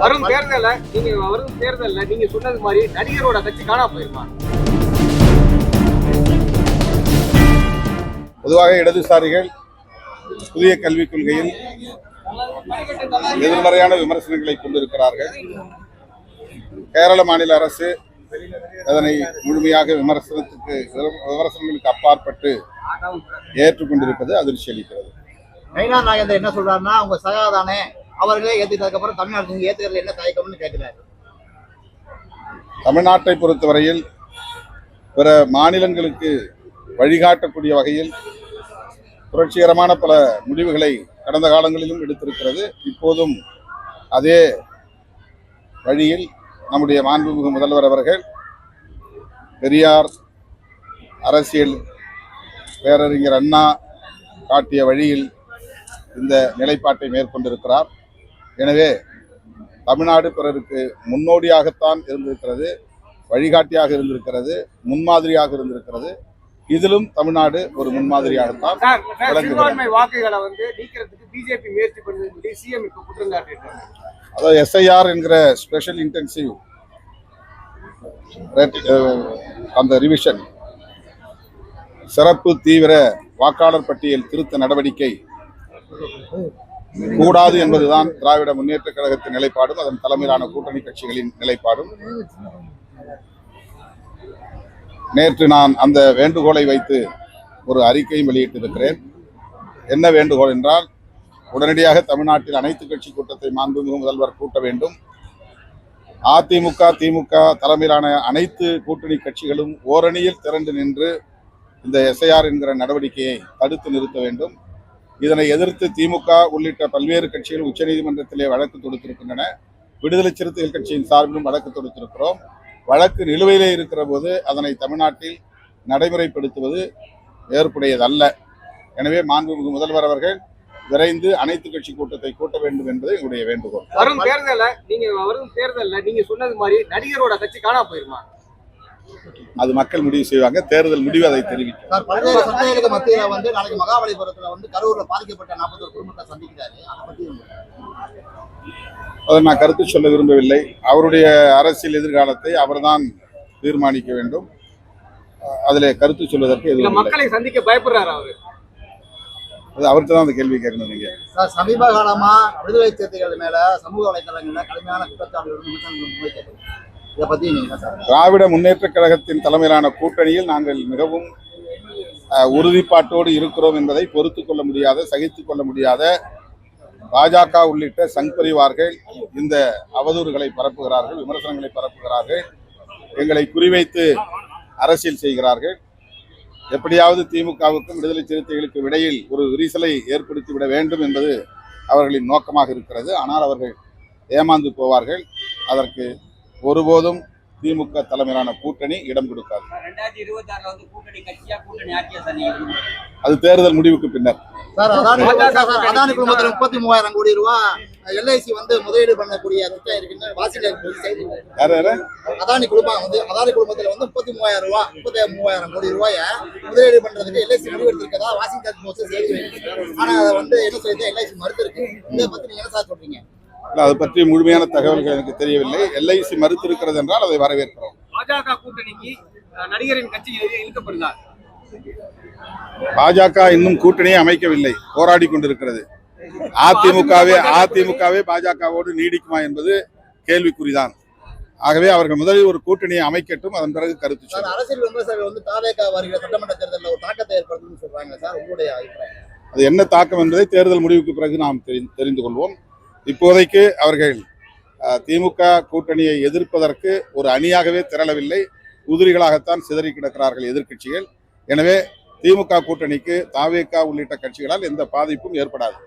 வரும் தேர்தல்ல நீங்க வரும் தேர்தல்ல நீங்க சொன்னது மாதிரி நடிகரோட கட்சி காணாம போயிருமா? பொதுவாக இடதுசாரிகள் புதிய கல்விக் கொள்கையில் எதிர்மறையான விமர்சனங்களை கொண்டிருக்கிறார்கள். கேரள மாநில அரசு அதனை முழுமையாக விமர்சனத்துக்கு விமர்சனங்களுக்கு அப்பாற்பட்டு ஏற்றுக்கொண்டிருப்பது அதிர்ச்சி அளிக்கிறது என்ன சொல்றாருன்னா அவங்க சகாதானே அவர்களே ஏத்துக்கிட்டதுக்கு அப்புறம் தமிழ்நாடு நீங்க என்ன தயக்கம்னு கேட்கிறாரு? தமிழ்நாட்டை பொறுத்தவரையில் பிற மாநிலங்களுக்கு வழிகாட்டக்கூடிய வகையில் புரட்சிகரமான பல முடிவுகளை கடந்த காலங்களிலும் எடுத்திருக்கிறது. இப்போதும் அதே வழியில் நம்முடைய மாண்புமிகு முதல்வர் அவர்கள் பெரியார் அரசியல் பேரறிஞர் அண்ணா காட்டிய வழியில் இந்த நிலைப்பாட்டை மேற்கொண்டிருக்கிறார். எனவே தமிழ்நாடு பிறருக்கு முன்னோடியாகத்தான் இருந்திருக்கிறது வழிகாட்டியாக இருந்திருக்கிறது முன்மாதிரியாக இருந்திருக்கிறது. இதிலும் தமிழ்நாடு ஒரு முன்மாதிரியாகத்தான். சிறுபான்மை வாக்குகளை வந்து நீக்கிறதுக்கு பிஜேபி முயற்சி பண்ணுது சொல்லி சிஎம் இப்ப குற்றம் சாட்டியிருக்காங்க அதாவது எஸ்ஐஆர் என்கிற ஸ்பெஷல் இன்டென்சிவ் அந்த ரிவிஷன் சிறப்பு தீவிர வாக்காளர் பட்டியல் திருத்த நடவடிக்கை. கூடாது என்பதுதான் திராவிட முன்னேற்ற கழகத்தின் நிலைப்பாடும் அதன் தலைமையிலான கூட்டணி கட்சிகளின் நிலைப்பாடும். நேற்று நான் அந்த வேண்டுகோளை வைத்து ஒரு அறிக்கையும் வெளியிட்டிருக்கிறேன். என்ன வேண்டுகோள் என்றால் உடனடியாக தமிழ்நாட்டில் அனைத்து கட்சி கூட்டத்தை மாண்புமிகு முதல்வர் கூட்ட வேண்டும். அதிமுக திமுக தலைமையிலான அனைத்து கூட்டணி கட்சிகளும் ஓரணியில் திரண்டு நின்று இந்த எஸ்ஐஆர் என்கிற நடவடிக்கையை தடுத்து நிறுத்த வேண்டும். இதனை எதிர்த்து திமுக உள்ளிட்ட பல்வேறு கட்சிகள் உச்சநீதிமன்றத்திலே வழக்கு தொடுத்திருக்கின்றன. விடுதலை சிறுத்தைகள் கட்சியின் சார்பிலும் வழக்கு தொடுத்திருக்கிறோம். வழக்கு நிலுவையிலே இருக்கிற போது அதனை தமிழ்நாட்டில் நடைமுறைப்படுத்துவது ஏற்புடையதல்ல. எனவே மாண்புமிகு முதல்வர் அவர்கள் விரைந்து அனைத்து கட்சி கூட்டத்தை கூட்ட வேண்டும் என்பது எங்களுடைய வேண்டுகோள். வரும் தேர்தல்ல நீங்க வரும் தேர்தல்ல நீங்க சொன்னது மாதிரி நடிகரோட கட்சி காணா போயிருமா? அது மக்கள் முடிவு செய்வாங்க தேர்தல் முடிவு அதை தெரிவிக்கும். சார் பல்வேறு சந்தேகங்களுக்கு மத்தியில வந்து நாளைக்கு மகாபலிபுரத்துல வந்து கரூர்ல பாதிக்கப்பட்ட நாற்பத்தொரு குடும்பத்தை சந்திக்கிறாரு. அதை நான் கருத்து சொல்ல விரும்பவில்லை. அவருடைய அரசியல் எதிர்காலத்தை அவர்தான் தீர்மானிக்க வேண்டும். அதிலே கருத்து சொல்வதற்கு எதுவும் இல்லை. மக்களை சந்திக்க பயப்படுறாரு அவரு? அது அவர்கிட்ட தான் அந்த கேள்வி கேட்கணும் நீங்க. சார் சமீப காலமா விடுதலை சிறுத்தைகள் மேல சமூக வலைதளங்கள்ல கடுமையான குற்றச்சாட்டுகள் இதை பற்றி திராவிட முன்னேற்ற கழகத்தின் தலைமையிலான கூட்டணியில் நாங்கள் மிகவும் உறுதிப்பாட்டோடு இருக்கிறோம் என்பதை பொறுத்து கொள்ள முடியாத சகித்து கொள்ள முடியாத பாஜக உள்ளிட்ட சங் பரிவார்கள் இந்த அவதூறுகளை பரப்புகிறார்கள் விமர்சனங்களை பரப்புகிறார்கள் எங்களை குறிவைத்து அரசியல் செய்கிறார்கள். எப்படியாவது திமுகவுக்கும் விடுதலை சிறுத்தைகளுக்கும் இடையில் ஒரு விரிசலை ஏற்படுத்தி விட வேண்டும் என்பது அவர்களின் நோக்கமாக இருக்கிறது. ஆனால் அவர்கள் ஏமாந்து போவார்கள். அதற்கு ஒருபோதும் திமுக தலைமையிலான கூட்டணி இடம் கொடுக்காது. அது தேர்தல் முடிவுக்கு பின்னர். Sir Adani sir, sir, Adani குழுமத்துல முப்பத்தி மூவாயிரம் கோடி ரூபாய் எல்ஐசி வந்து முதலீடு பண்ணக்கூடிய திட்டம் இருக்குன்னு வாஷிங்டன் அதானி குழுமம் வந்து அதானி குழுமத்துல வந்து முப்பத்தி மூவாயிரம் ரூபாய் முப்பத்தி மூவாயிரம் கோடி ரூபாய முதலீடு பண்றதுக்கு எல்ஐசி முடிவு எடுத்திருக்கதா வாஷிங்டன் போஸ்ட் செய்தி. ஆனா அதை வந்து என்ன சொல்லிட்டு எல்ஐசி மறுத்திருக்கு. இதை பத்தி நீங்க என்ன சார் சொல்றீங்க? அது பற்றி முழுமையான தகவல்கள் எனக்கு தெரியவில்லை. எல்ஐசி மறுத்திருக்கிறது என்றால் அதை வரவேற்கிறோம். பாஜக கூட்டணிக்கு நடிகரின் கட்சி இழு- இழுக்கப்படுதா? பாஜக இன்னும் கூட்டணியை அமைக்கவில்லை போராடி கொண்டிருக்கிறது. அதிமுகவே அதிமுகவே பாஜகவோடு நீடிக்குமா என்பது கேள்விக்குறிதான். ஆகவே அவர்கள் முதலில் ஒரு கூட்டணியை அமைக்கட்டும் அதன் பிறகு கருத்து சார் அரசியல் விமர்சகர்கள் வந்து தாவேகா வருகிற சட்டமன்ற தேர்தலில் ஒரு தாக்கத்தை ஏற்படுத்தும்னு சொல்றாங்க சார் உங்களுடைய அபிப்பிராயம்? அது என்ன தாக்கம் என்பதை தேர்தல் முடிவுக்கு பிறகு நாம் தெரி- தெரிந்து கொள்வோம். இப்போதைக்கு அவர்கள் திமுக கூட்டணியை எதிர்ப்பதற்கு ஒரு அணியாகவே திரளவில்லை. உதிரிகளாகத்தான் சிதறி கிடக்கிறார்கள் எதிர்க்கட்சிகள். எனவே திமுக கூட்டணிக்கு தாவேகா உள்ளிட்ட கட்சிகளால் எந்த பாதிப்பும் ஏற்படாது.